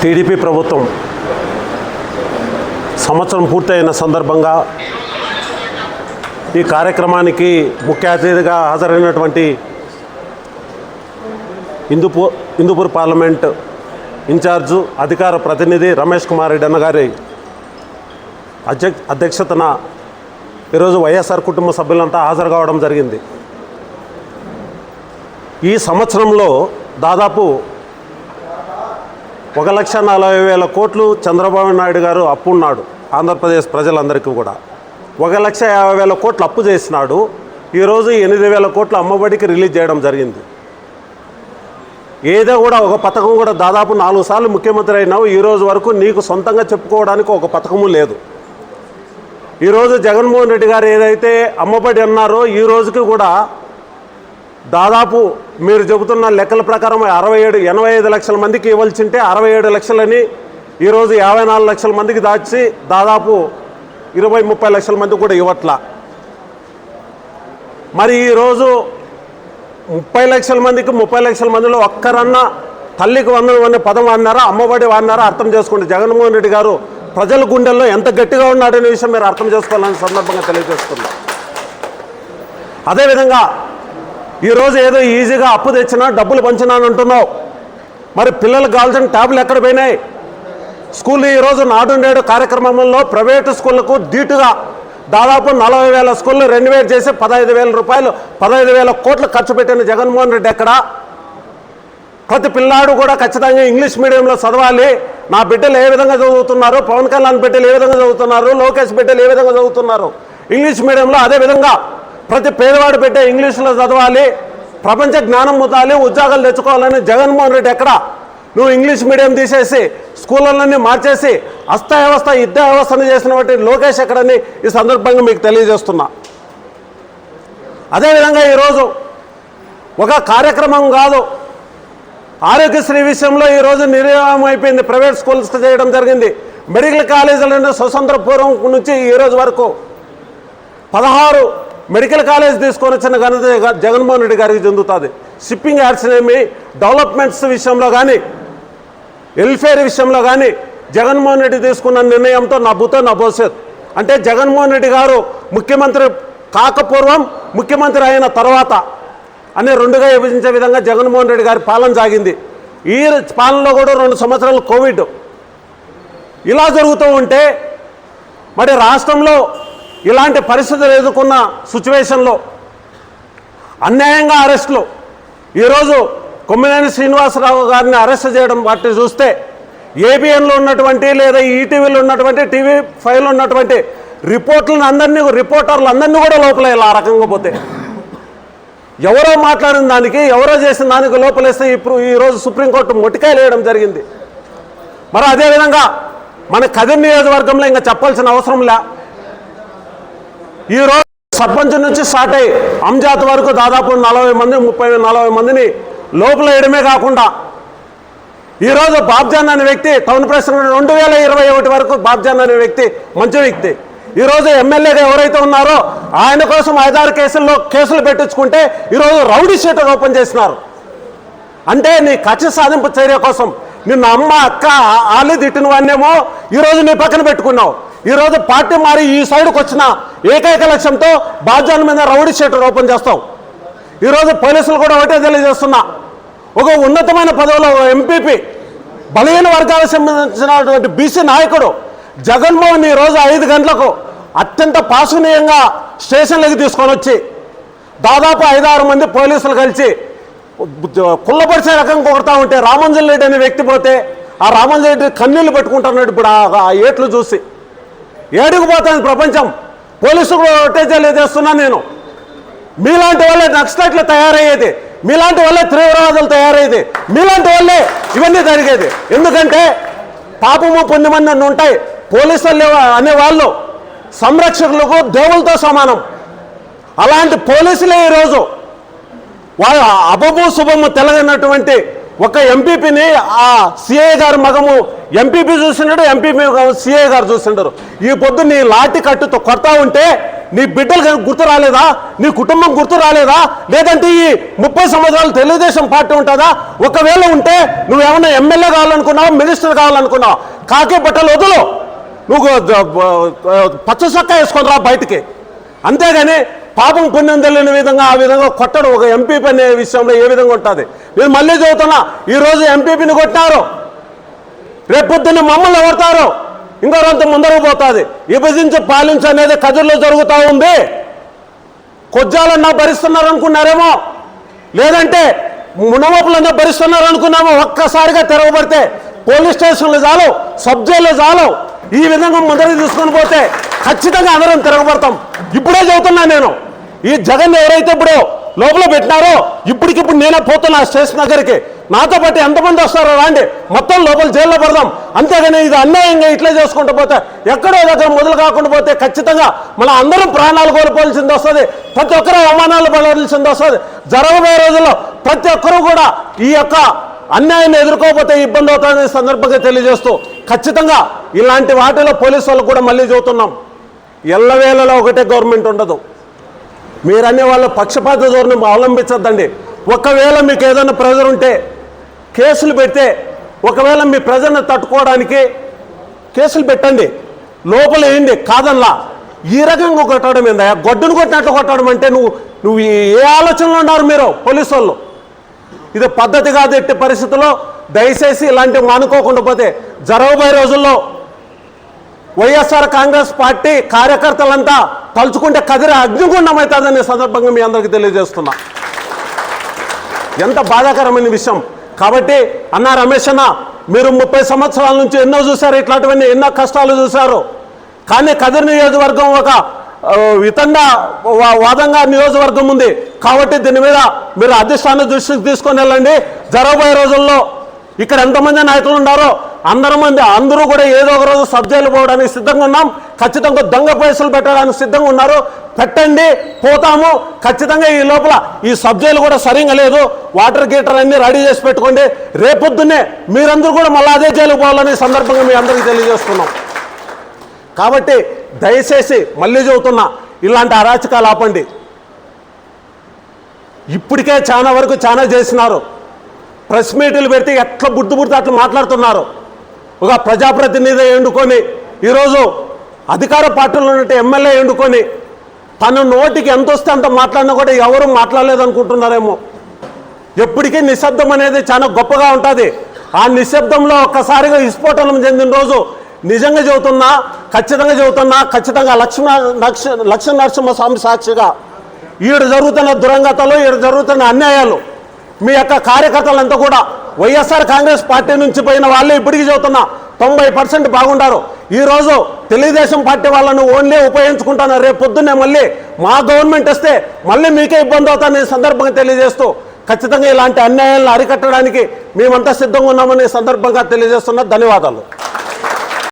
TDP ప్రభుత్వం సంవత్సరం పూర్తయిన సందర్భంగా ఈ కార్యక్రమానికి ముఖ్య అతిథిగా హాజరైనటువంటి హిందూపూర్ హిందూపూర్ పార్లమెంట్ ఇన్ఛార్జు అధికార ప్రతినిధి రమేష్ కుమార్ రెడ్డి అన్నగారి అధ్యక్షతన ఈరోజు వైఎస్ఆర్ కుటుంబ సభ్యులంతా హాజరు కావడం జరిగింది. ఈ సంవత్సరంలో దాదాపు ఒక లక్ష నలభై వేల కోట్లు చంద్రబాబు నాయుడు గారు అప్పు ఉన్నాడు ఆంధ్రప్రదేశ్ ప్రజలందరికీ కూడా. ఒక లక్ష యాభై వేల కోట్లు అప్పు చేసినాడు ఈరోజు ఎనిమిది వేల కోట్లు అమ్మబడికి రిలీజ్ చేయడం జరిగింది. ఏదో కూడా ఒక పథకం కూడా దాదాపు నాలుగు సార్లు ముఖ్యమంత్రి అయినావు ఈ రోజు వరకు నీకు సొంతంగా చెప్పుకోవడానికి ఒక పథకము లేదు. ఈరోజు జగన్మోహన్ రెడ్డి గారు ఏదైతే అమ్మబడి అన్నారో ఈ రోజుకి కూడా దాదాపు మీరు చెబుతున్న లెక్కల ప్రకారం అరవై ఏడు ఎనభై ఐదు లక్షల మందికి ఇవ్వాల్సింటే అరవై ఏడు లక్షలని ఈరోజు యాభై నాలుగు లక్షల మందికి దాచి దాదాపు ఇరవై ముప్పై లక్షల మంది కూడా ఇవ్వట్లా. మరి ఈరోజు ముప్పై లక్షల మందికి ముప్పై లక్షల మందిలో ఒక్కరన్నా తల్లికి వందనం అనే పదం వాడినారా అమ్మఒడి వాడినారా అర్థం చేసుకోండి. జగన్మోహన్ రెడ్డి గారు ప్రజల గుండెల్లో ఎంత గట్టిగా ఉన్నాడనే విషయం మీరు అర్థం చేసుకోవాలని సందర్భంగా తెలియజేస్తున్నాం. అదేవిధంగా ఈరోజు ఏదో ఈజీగా అప్పు తెచ్చినా డబ్బులు పంచినాను అంటున్నావు. మరి పిల్లలు కావాల్సిన ట్యాబ్లు ఎక్కడ పోయినాయి? స్కూల్ ఈరోజు నాడు నేడు కార్యక్రమంలో ప్రైవేటు స్కూళ్ళకు ధీటుగా దాదాపు నలభై వేల స్కూళ్ళు రెన్యువేట్ చేసి పదహైదు వేల రూపాయలు పదహైదు వేల కోట్లు ఖర్చు పెట్టిన జగన్మోహన్ రెడ్డి ఎక్కడ? ప్రతి పిల్లాడు కూడా ఖచ్చితంగా ఇంగ్లీష్ మీడియంలో చదవాలి. నా బిడ్డలు ఏ విధంగా చదువుతున్నారు? పవన్ కళ్యాణ్ బిడ్డలు ఏ విధంగా చదువుతున్నారు? లోకేష్ బిడ్డలు ఏ విధంగా చదువుతున్నారు? ఇంగ్లీష్ మీడియంలో అదే విధంగా ప్రతి పేదవాడు బిడ్డ ఇంగ్లీష్లో చదవాలి ప్రపంచ జ్ఞానం ముతాలి ఉద్యోగాలు తెచ్చుకోవాలని జగన్మోహన్ రెడ్డి ఎక్కడ? నువ్వు ఇంగ్లీష్ మీడియం తీసేసి స్కూళ్ళన్నీ మార్చేసి అస్తవ్యవస్థ యుద్ధ వ్యవస్థను చేసిన లోకేష్ ఎక్కడని ఈ సందర్భంగా మీకు తెలియజేస్తున్నా. అదేవిధంగా ఈరోజు ఒక కార్యక్రమం కాదు. ఆరోగ్యశ్రీ విషయంలో ఈరోజు నిర్ణయం అయిపోయింది. ప్రైవేట్ స్కూల్స్ చేయడం జరిగింది. మెడికల్ కాలేజీలను స్వతంత్ర పూర్వం నుంచి ఈ రోజు వరకు పదహారు మెడికల్ కాలేజ్ తీసుకొని వచ్చిన ఘనత జగన్మోహన్ రెడ్డి గారికి చెందుతుంది. షిప్పింగ్ యాడ్స్ డెవలప్మెంట్స్ విషయంలో కానీ వెల్ఫేర్ విషయంలో కానీ జగన్మోహన్ రెడ్డి తీసుకున్న నిర్ణయంతో నా భూతో నా భవిష్యత్ అంటే జగన్మోహన్ రెడ్డి గారు ముఖ్యమంత్రి కాకపూర్వం ముఖ్యమంత్రి అయిన తర్వాత అనే రెండుగా విభజించే విధంగా జగన్మోహన్ రెడ్డి గారి పాలన సాగింది. ఈ పాలనలో కూడా రెండు సంవత్సరాలు కోవిడ్. ఇలా జరుగుతూ ఉంటే మరి రాష్ట్రంలో ఇలాంటి పరిస్థితులు ఎదుర్కొన్న సిచ్యువేషన్లో అన్యాయంగా అరెస్టులు. ఈరోజు కొమ్మినేని శ్రీనివాసరావు గారిని అరెస్ట్ చేయడం వాటిని చూస్తే ఏబిఎన్లో ఉన్నటువంటి లేదా ఈటీవీలో ఉన్నటువంటి టీవీ ఫైవ్లో ఉన్నటువంటి రిపోర్ట్లను అందరినీ రిపోర్టర్లు అందరినీ కూడా లోపల ఇలా ఆ రకంగా పోతే. ఎవరో మాట్లాడిన దానికి ఎవరో చేసిన దానికి లోపలేస్తే ఇప్పుడు ఈరోజు సుప్రీంకోర్టు మొట్టికాయలు వేయడం జరిగింది. మరి అదేవిధంగా మన కదిరి నియోజకవర్గంలో ఇంకా చెప్పాల్సిన అవసరం లే. ఈరోజు సర్పంచ్ నుంచి స్టార్ట్ అయ్యి అంజాత్ వరకు దాదాపు నలభై మంది ముప్పై నలభై మందిని లోపల వేయడమే కాకుండా ఈరోజు బాబ్జాన్ అనే వ్యక్తి టౌన్ ప్రెసిడెంట్ రెండు వేల ఇరవై ఒకటి వరకు బాబ్జాన్ అనే వ్యక్తి మంచి వ్యక్తి. ఈరోజు ఎమ్మెల్యేగా ఎవరైతే ఉన్నారో ఆయన కోసం ఐదారు కేసుల్లో కేసులు పెట్టించుకుంటే ఈరోజు రౌడీ షీటర్ ఓపెన్ చేసినారు అంటే నీ కక్ష సాధింపు చర్య కోసం నిన్న అమ్మ అక్క ఆలు తిట్టిన వాడినేమో ఈరోజు నీ పక్కన పెట్టుకున్నావు. ఈరోజు పార్టీ మారి ఈ సైడ్కి వచ్చిన ఏకైక లక్ష్యంతో బాధ్యాల మీద రౌడీ షీటర్ ఓపెన్ చేస్తాం. ఈరోజు పోలీసులు కూడా ఒకటే తెలియజేస్తున్నా. ఒక ఉన్నతమైన పదవిలో ఎంపీపీ బలహీన వర్గాలకు సంబంధించినటువంటి బీసీ నాయకుడు జగన్మోహన్ ఈ రోజు ఐదు గంటలకు అత్యంత పాసనీయంగా స్టేషన్లోకి తీసుకొని వచ్చి దాదాపు ఐదారు మంది పోలీసులు కలిసి కుళ్ళపరిచే రకం కొడతా ఉంటే రామంజన్ రెడ్డి అనే వ్యక్తి పోతే ఆ రామంజన్ రెడ్డి కన్నీళ్ళు పెట్టుకుంటున్నాడు ఇప్పుడు ఆ- ఏట్లు చూసి. ఏడుకు ప్రపంచం. పోలీసులు కూడా ఒకటే తెలియజేస్తున్నా నేను. మీలాంటి వాళ్ళే నక్సలైట్లు తయారయ్యేది. మీలాంటి వాళ్ళే తీవ్రవాదులు తయారయ్యేది. మీలాంటి వాళ్ళే ఇవన్నీ జరిగేది. ఎందుకంటే పాపము పుణ్యమని నన్ను ఉంటాయి. పోలీసులు అనే వాళ్ళు సంరక్షకులకు దేవులతో సమానం. అలాంటి పోలీసులే ఈరోజు. వాళ్ళ అబము శుభము తెలగనటువంటి ఒక ఎంపీపీని ఆ సిఐ గారు మగము ఎంపీపీ చూసినాడు ఎంపీపీ సిఐ గారు చూసిండరు ఈ పొద్దు నీ లాఠీ కట్టుతో కొడతా ఉంటే నీ బిడ్డలు గుర్తు రాలేదా? నీ కుటుంబం గుర్తు రాలేదా? లేదంటే ఈ ముప్పై సంవత్సరాలు తెలుగుదేశం పార్టీ ఉంటుందా? ఒకవేళ ఉంటే నువ్వేమన్నా ఎమ్మెల్యే కావాలనుకున్నావా? మినిస్టర్ కావాలనుకున్నావు? కాకే బట్టలు వదులు. నువ్వు పచ్చ చొక్కా వేసుకొని రా బయటికి. అంతేగాని పాపం పుణ్యం తెలియని విధంగా ఆ విధంగా కొట్టడం ఒక ఎంపీపీ అనే విషయంలో ఏ విధంగా ఉంటుంది? నేను మళ్ళీ చదువుతున్నా. ఈరోజు ఎంపీపీని కొట్టినారు. రేపు పొద్దున్న మమ్మల్ని ఎవరుతారు ఇంకో రంత ముందరకు పోతుంది. విభజించి పాలించు అనేది జరుగుతూ ఉంది. కొజ్జాలన్నా భరిస్తున్నారు అనుకున్నారేమో లేదంటే మునమపులన్నా భరిస్తున్నారు అనుకున్నామో ఒక్కసారిగా తెరవబడితే పోలీస్ స్టేషన్లు చాలు సబ్ జైల్లో చాలు. ఈ విధంగా ముందరికి తీసుకొని పోతే ఖచ్చితంగా అందరం తిరగబడతాం. ఇప్పుడే చదువుతున్నా నేను. ఈ జగన్ ఎవరైతే ఇప్పుడు లోపల పెట్టినారో? ఇప్పటికిప్పుడు నేనే పోతున్నా స్టేషన్ దగ్గరికి. నాతో పాటు ఎంతమంది వస్తారో రాండి. మొత్తం లోపల జైల్లో పడదాం. అంతేగాని ఇది అన్యాయంగా ఇట్లా చేసుకుంటూ పోతే ఎక్కడో దగ్గర మొదలు కాకుండా పోతే ఖచ్చితంగా మన అందరం ప్రాణాలు కోల్పోవాల్సింది వస్తుంది. ప్రతి ఒక్కరూ అవమానాలు పడాల్సింది వస్తుంది. జరగబోయే రోజుల్లో ప్రతి ఒక్కరూ కూడా ఈ యొక్క అన్యాయాన్ని ఎదుర్కోకపోతే ఇబ్బంది అవుతుందని సందర్భంగా తెలియజేస్తూ ఖచ్చితంగా ఇలాంటి వాటిలో పోలీసు వాళ్ళు కూడా మళ్ళీ చూస్తున్నాం ఎల్లవేళలో ఒకటే గవర్నమెంట్ ఉండదు. మీరనే వాళ్ళ పక్షపాత ధోరణి అవలంబించద్దండి. ఒకవేళ మీకు ఏదైనా ప్రెజర్ ఉంటే కేసులు పెడితే ఒకవేళ మీ ప్రజలను తట్టుకోవడానికి కేసులు పెట్టండి. లోపల ఏంటి కాదల్లా ఈ రకంగా కొట్టడం ఏందా గొడ్డును కొట్టినట్లు కొట్టడం అంటే నువ్వు నువ్వు ఏ ఆలోచనలో ఉన్నారు మీరు? పోలీసు వాళ్ళు. ఇది పద్ధతి కాదు ఎట్టి పరిస్థితుల్లో. దయచేసి ఇలాంటివి మానుకోకుండా పోతే జరగబోయే రోజుల్లో వైఎస్ఆర్ కాంగ్రెస్ పార్టీ కార్యకర్తలంతా తలుచుకుంటే కదిరి అగ్నిగుండం అవుతుందనే సందర్భంగా మీ అందరికీ తెలియజేస్తున్నా. ఎంత బాధాకరమైన విషయం. కాబట్టి అన్న రమేష్ అన్న మీరు ముప్పై సంవత్సరాల నుంచి ఎన్నో చూశారు ఇట్లాంటివన్నీ ఎన్నో కష్టాలు చూశారు. కానీ కదిరి నియోజకవర్గం ఒక వితంగా వితండ వా- వాదంగా నియోజకవర్గం ఉంది. కాబట్టి దీని మీద మీరు అధిష్టాన దృష్టికి తీసుకొని వెళ్ళండి. జరగబోయే రోజుల్లో ఇక్కడ ఎంతమంది నాయకులు ఉన్నారో అందరి మంది అందరూ కూడా ఏదో ఒక రోజు సబ్జైలు పోవడానికి సిద్ధంగా ఉన్నాం. ఖచ్చితంగా దొంగ పైసలు పెట్టడానికి సిద్ధంగా ఉన్నారు. పెట్టండి పోతాము. ఖచ్చితంగా ఈ లోపల ఈ సబ్జైలు కూడా సరిగా లేదు. వాటర్ గీటర్ అన్ని రెడీ చేసి పెట్టుకోండి. రేపొద్దున్నే మీరందరూ కూడా మళ్ళీ అదే జైలుకు పోవాలని సందర్భంగా మీ అందరికీ తెలియజేస్తున్నాం. కాబట్టి దయచేసి మళ్ళీ చెబుతున్నా ఇలాంటి అరాచకాలు ఆపండి. ఇప్పటికే చాలా వరకు చాలా చేసినారు. ప్రెస్ మీట్లు పెడితే ఎట్లా బుద్ధి బుద్ధి అట్లా మాట్లాడుతున్నారు. ఒక ప్రజాప్రతినిధి ఎండుకొని ఈరోజు అధికార పార్టీలో ఉన్నట్టు ఎమ్మెల్యే ఎండుకొని తన నోటికి ఎంత వస్తే అంత మాట్లాడినా కూడా ఎవరు మాట్లాడలేదనుకుంటున్నారేమో. ఎప్పటికీ నిశ్శబ్దం అనేది చాలా గొప్పగా ఉంటుంది. ఆ నిశ్శబ్దంలో ఒక్కసారిగా విస్ఫోటనం చెందిన రోజు నిజంగా చెబుతున్నా ఖచ్చితంగా చెబుతున్నా ఖచ్చితంగా లక్ష్మణ లక్ష లక్ష్మణ నరసింహస్వామి సాక్షిగా ఈడు జరుగుతున్న దురంగతలు ఈడు జరుగుతున్న అన్యాయాలు మీ యొక్క కార్యకర్తలంతా కూడా వైఎస్ఆర్ కాంగ్రెస్ పార్టీ నుంచి పోయిన వాళ్ళే ఇప్పటికీ చెబుతున్నా తొంభై పర్సెంట్ బాగుంటారు ఈరోజు తెలుగుదేశం పార్టీ వాళ్ళను ఓన్లీ ఉపయోగించుకుంటున్నారు రేపు పొద్దున్నే మళ్ళీ మా గవర్నమెంట్ వస్తే మళ్ళీ మీకే ఇబ్బంది అవుతానని సందర్భంగా తెలియజేస్తూ ఖచ్చితంగా ఇలాంటి అన్యాయాలను అరికట్టడానికి మేమంతా సిద్ధంగా ఉన్నామని సందర్భంగా తెలియజేస్తున్నా ధన్యవాదాలు.